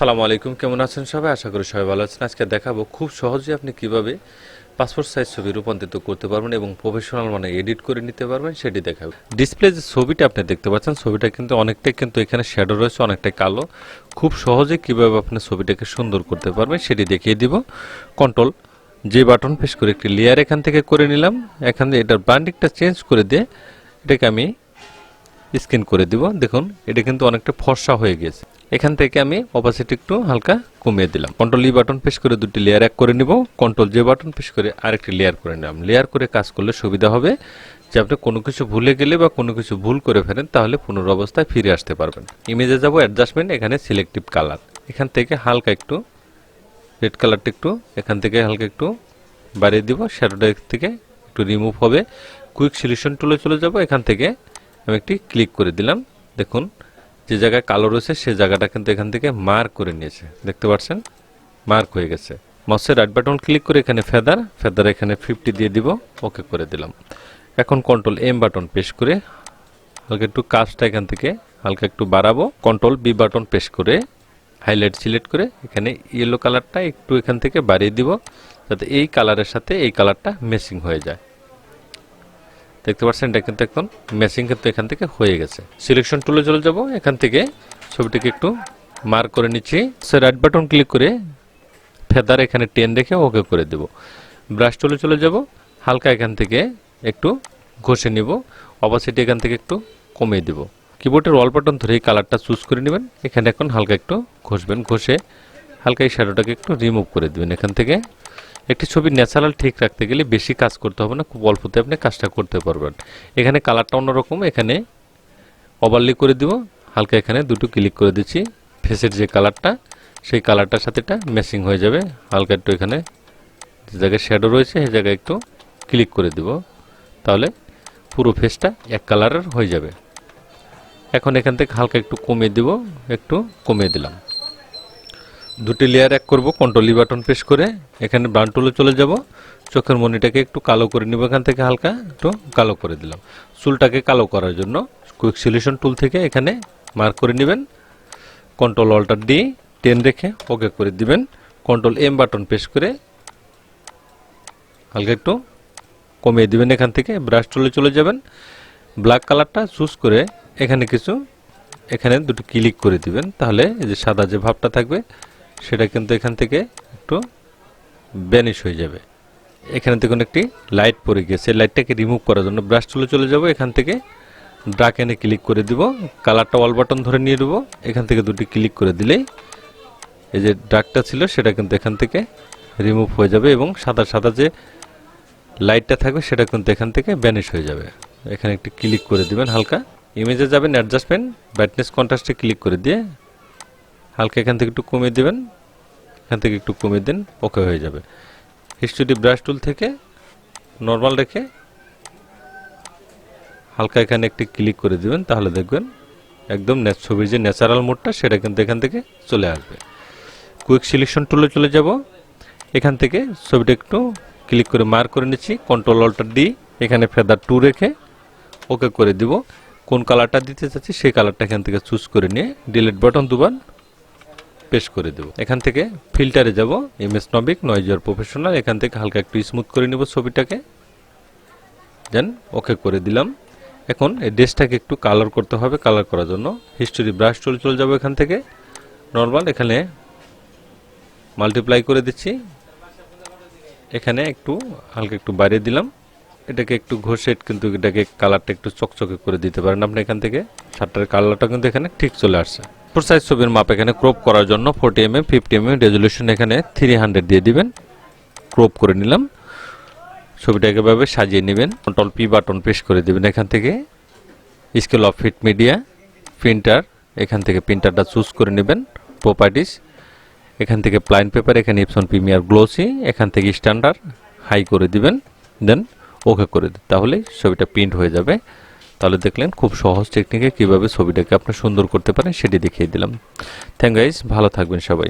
সালামু আলাইকুম, কেমন আছেন সবাই? আশা করি সবাই ভালো আছেন। আজকে দেখাবো খুব সহজে আপনি কীভাবে পাসপোর্ট সাইজ ছবি রূপান্তরিত করতে পারবেন এবং প্রফেশনাল মানে এডিট করে নিতে পারবেন, সেটি দেখাবো। ডিসপ্লে যে ছবিটা আপনি দেখতে পাচ্ছেন, ছবিটা কিন্তু অনেকটাই কিন্তু এখানে শ্যাডো রয়েছে, অনেকটাই কালো। খুব সহজে কীভাবে আপনি ছবিটাকে সুন্দর করতে পারবেন, সেটি দেখিয়ে দিব। কন্ট্রোল যে বাটন প্রেস করে একটি লেয়ার এখান থেকে করে নিলাম। এখান থেকে এটার ব্র্যান্ডিংটা চেঞ্জ করে দিয়ে এটাকে আমি স্ক্যান করে দিব। দেখুন, এটা কিন্তু অনেকটা ফর্সা হয়ে গেছে। এখান থেকে আমি অপাসিটি একটু হালকা কমিয়ে দিলাম। কন্ট্রোল ই বাটন প্রেস করে দুটি লেয়ার এক করে নিব। কন্ট্রোল যে বাটন প্রেস করে আরেকটি লেয়ার করে নিলাম। লেয়ার করে কাজ করলে সুবিধা হবে যে আপনি কোনো কিছু ভুলে গেলে বা কোনো কিছু ভুল করে ফেলেন তাহলে পুনর অবস্থায় ফিরে আসতে পারবেন। ইমেজে যাব অ্যাডজাস্টমেন্ট এখানে সিলেক্টিভ কালার এখান থেকে হালকা একটু রেড কালারটা একটু এখান থেকে হালকা একটু বাড়িয়ে দিব। শ্যাডোটা থেকে একটু রিমুভ হবে। কুইক সলিউশন টুলে চলে যাব। এখান থেকে আমি একটি ক্লিক করে দিলাম। দেখুন যে জায়গায় কালো রয়েছে, সে জায়গাটা কিন্তু এখান থেকে মার্ক করে নিয়েছে। দেখতে পাচ্ছেন? মার্ক হয়ে গেছে। মাউসের রাইট বাটন ক্লিক করে এখানে ফেদার ফেদার এখানে ফিফটি দিয়ে দিব ওকে করে দিলাম। এখন কন্ট্রোল এম বাটন পেশ করে হালকা একটু কাজটা এখান থেকে হালকা একটু বাড়াবো। কন্ট্রোল বি বাটন পেশ করে হাইলাইট সিলেক্ট করে এখানে ইয়েলো কালারটা একটু এখান থেকে বাড়িয়ে দিব, যাতে এই কালারের সাথে এই কালারটা মেসিং হয়ে যায়। দেখতে পাচ্ছেন, এটা কিন্তু এখন ম্যাচিং কিন্তু এখান থেকে হয়ে গেছে। সিলেকশন টুলে চলে যাব, এখান থেকে ছবিটিকে একটু মার্ক করে নিচ্ছি। সে রাইট বাটন ক্লিক করে ফেদার এখানে টেন রেখে ওকে করে দেব। ব্রাশ টুলে চলে যাব, হালকা এখান থেকে একটু ঘষে নিব। অপাসিটি এখান থেকে একটু কমিয়ে দিব। কিবোর্ডের অল বাটন ধরে এই কালারটা চুজ করে নেবেন। এখানে এখন হালকা একটু ঘষবেন, ঘষে হালকা এই শ্যাডোটাকে একটু রিমুভ করে দিবেন। এখান থেকে একটি ছবি ন্যাচারাল ঠিক রাখতে গেলে বেশি কাজ করতে হবে না, খুব অল্পতে আপনি কাজটা করতে পারবেন। এখানে কালারটা অন্যরকম, এখানে ওভারলি করে দিব, হালকা এখানে দুটো ক্লিক করে দিচ্ছি ফেসের যে কালারটা সেই কালারটার সাথে এটা ম্যাচিং হয়ে যাবে। হালকা একটু এখানে যে জায়গায় শ্যাডো রয়েছে, সেই জায়গায় একটু ক্লিক করে দিব, তাহলে পুরো ফেসটা এক কালারের হয়ে যাবে। এখন এখান থেকে হালকা একটু কমিয়ে দিব, একটু কমিয়ে দিলাম। দুটি লেয়ার এক করব কন্ট্রোল বাটন প্রেস করে, এখানে ব্রাউন টুলে চলে যাব। চোখের মনিটাকে একটু কালো করে নিব এখান থেকে হালকা, একটু কালো করে দিলাম। চুলটাকে কালো করার জন্য কুইক সলিউশন টুল থেকে এখানে মার্ক করে নেবেন। কন্ট্রোল অল্টার ডি টেন রেখে ওকে করে দিবেন। কন্ট্রোল এম বাটন প্রেস করে হালকা একটু কমিয়ে দিবেন এখান থেকে ব্রাশ টুলে চলে যাবেন। ব্ল্যাক কালারটা চুজ করে এখানে কিছু, এখানে দুটো ক্লিক করে দিবেন। তাহলে এই যে সাদা যে ভাবটা থাকবে সেটা কিন্তু এখান থেকে একটু ব্যানিশ হয়ে যাবে। এখানে দেখুন একটি লাইট পড়ে গেছে লাইটটাকে রিমুভ করার জন্য ব্রাশ তুলে চলে যাব। এখান থেকে ড্রাক এনে ক্লিক করে দিব। কালারটা অল বাটন ধরে নিয়ে দেবো এখান থেকে দুটি ক্লিক করে দিলেই এই যে ড্রাকটা ছিল সেটা কিন্তু এখান থেকে রিমুভ হয়ে যাবে এবং সাদা সাদা যে লাইটটা থাকবে সেটা কিন্তু এখান থেকে ব্যানিশ হয়ে যাবে। এখানে একটি ক্লিক করে দিবেন হালকা। ইমেজে যাবেন অ্যাডজাস্টমেন্ট ব্রাইটনেস কন্ট্রাস্টে ক্লিক করে দিয়ে হালকা এখান থেকে একটু কমিয়ে দেবেন, এখান থেকে একটু কমিয়ে দিন ওকে হয়ে যাবে। হিস্টোরি ব্রাশ টুল থেকে নর্মাল রেখে হালকা এখানে একটি ক্লিক করে দিবেন, তাহলে দেখবেন একদম ছবির যে ন্যাচারাল মোডটা সেটা কিন্তু এখান থেকে চলে আসবে। কুইক সিলেকশন টুলে চলে যাব। এখান থেকে ছবিটা একটু ক্লিক করে মার করে নিচ্ছি কন্ট্রোল অল্টার ডি এখানে ফেদার টু রেখে ওকে করে দিব। কোন কালারটা দিতে চাচ্ছি, সেই কালারটা এখান থেকে চুজ করে নিয়ে ডিলিট বাটন দুবার পেশ করে দেব। এখান থেকে ফিল্টারে যাব, এম এস নবিক নয়েজার প্রফেশনাল, এখান থেকে হালকা একটু স্মুথ করে নেব ছবিটাকে। দেন ওকে করে দিলাম। এখন এই ড্রেসটাকে একটু কালার করতে হবে কালার করার জন্য। হিস্টোরি ব্রাশ টুল চলে যাব এখান থেকে। নর্মাল এখানে মাল্টিপ্লাই করে দিচ্ছি। এখানে একটু, হালকা একটু বাইরে দিলাম। এটাকে একটু ঘষে কিন্তু এটাকে কালারটা একটু চকচকে করে দিতে পারেন আপনি এখান থেকে। শার্টের কালারটা কিন্তু এখানে ঠিক চলে আসছে। ফোর সাইজ ছবির মাপ এখানে ক্রপ করার জন্য forty M M fifty M M resolution এখানে থ্রি হান্ড্রেড দিয়ে দিবেন। ক্রপ করে নিলাম। ছবিটাকে এভাবে সাজিয়ে নেবেন। কন্ট্রোল পি বাটন প্রেস করে দিবেন এখান থেকে। Scale of fit media printer এখান থেকে প্রিন্টারটা চুজ করে নেবেন প্রপার্টিস এখান থেকে প্লাইন পেপার এখানে ইপসন প্রিমিয়ার গ্লোসি এখান থেকে স্ট্যান্ডার্ড হাই করে দিবেন। দেন ওকে করে দিন। তাহলে ছবিটা প্রিন্ট হয়ে যাবে। তাহলে দেখলেন খুব সহজ টেকনিকে কীভাবে ছবিটাকে আপনি সুন্দর করতে পারেন সেটি দেখিয়ে দিলাম। থ্যাংক গাইজ ভালো থাকবেন সবাই।